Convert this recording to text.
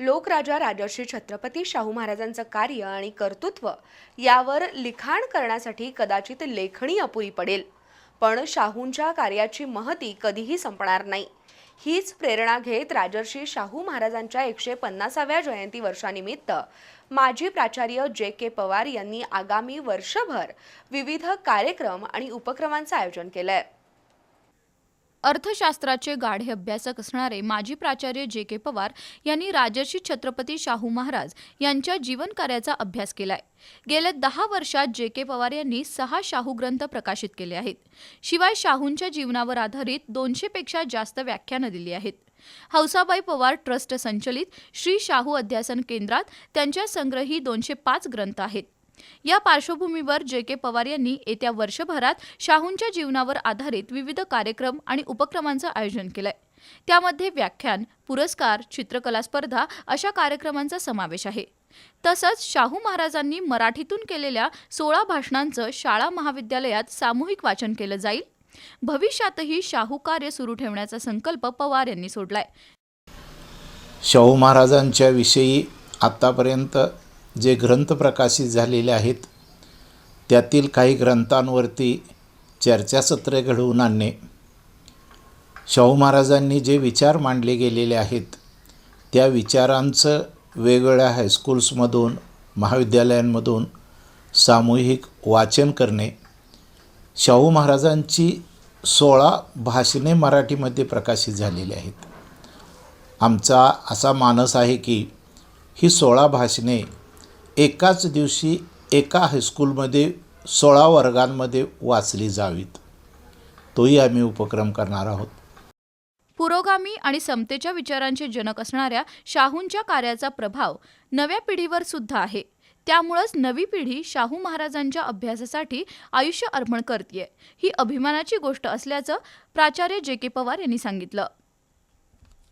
लोकराजा राजर्षी छत्रपती शाहू महाराजांचं कार्य आणि कर्तृत्व यावर लिखाण करण्यासाठी कदाचित लेखणी अपुरी पडेल. पण शाहूंच्या कार्याची महती कधीही संपणार नाही. हीच प्रेरणा घेत राजर्षी शाहू महाराजांच्या एकशे पन्नासाव्या जयंती वर्षानिमित्त माजी प्राचार्य जे के पवार यांनी आगामी वर्षभर विविध कार्यक्रम आणि उपक्रमांचं आयोजन केलं आहे अर्थशास्त्राचे गाढे अभ्यासक असणारे माजी प्राचार्य जे के पवार यांनी राजर्षी छत्रपती शाहू महाराज यांच्या जीवनकार्याचा अभ्यास केलाय. गेल्या दहा वर्षात जे के पवार यांनी सहा शाहू ग्रंथ प्रकाशित केले आहेत. शिवाय शाहूंच्या जीवनावर आधारित दोनशेपेक्षा जास्त व्याख्यानं दिली आहेत. हौसाबाई पवार ट्रस्ट संचलित श्री शाहू अध्यासन केंद्रात त्यांच्या संग्रही दोनशे पाच ग्रंथ आहेत. या पार्श्वभूमीवर जे के पवार यांनी येत्या वर्षभरात शाहूंच्या जीवनावर आधारित विविध कार्यक्रम आणि उपक्रमांचं आयोजन केलंय. त्यामध्ये व्याख्यान पुरस्कार चित्रकला स्पर्धा अशा कार्यक्रमांचा समावेश आहे. तसंच शाहू महाराजांनी मराठीतून केलेल्या सोळा भाषणांचं शाळा महाविद्यालयात सामूहिक वाचन केलं जाईल. भविष्यातही शाहू कार्य सुरू ठेवण्याचा संकल्प पवार यांनी सोडलाय. शाहू महाराजांच्या विषयी आतापर्यंत जे ग्रंथ प्रकाशित झालेले आहेत त्यातील काही ग्रंथांवरती चर्चासत्रे घडवून आणणे. शाहू महाराजांनी जे विचार मांडले गेलेले आहेत त्या विचारांचं वेगवेगळ्या हायस्कूल्समधून महाविद्यालयांमधून सामूहिक वाचन करणे. शाहू महाराजांची सोळा भाषणे मराठीमध्ये प्रकाशित झालेली आहेत. आमचा असा मानस आहे की ही सोळा भाषणे एकाच दिवशी एका हायस्कूलमध्ये सोळा वर्गांमध्ये वाचली जावीत. तोही आम्ही उपक्रम करणार आहोत. पुरोगामी आणि समतेच्या विचारांचे जनक असणाऱ्या शाहूंच्या कार्याचा प्रभाव नव्या पिढीवर सुद्धा आहे. त्यामुळंच नवी पिढी शाहू महाराजांच्या अभ्यासासाठी आयुष्य अर्पण करते ही अभिमानाची गोष्ट असल्याचं प्राचार्य जे के पवार यांनी सांगितलं.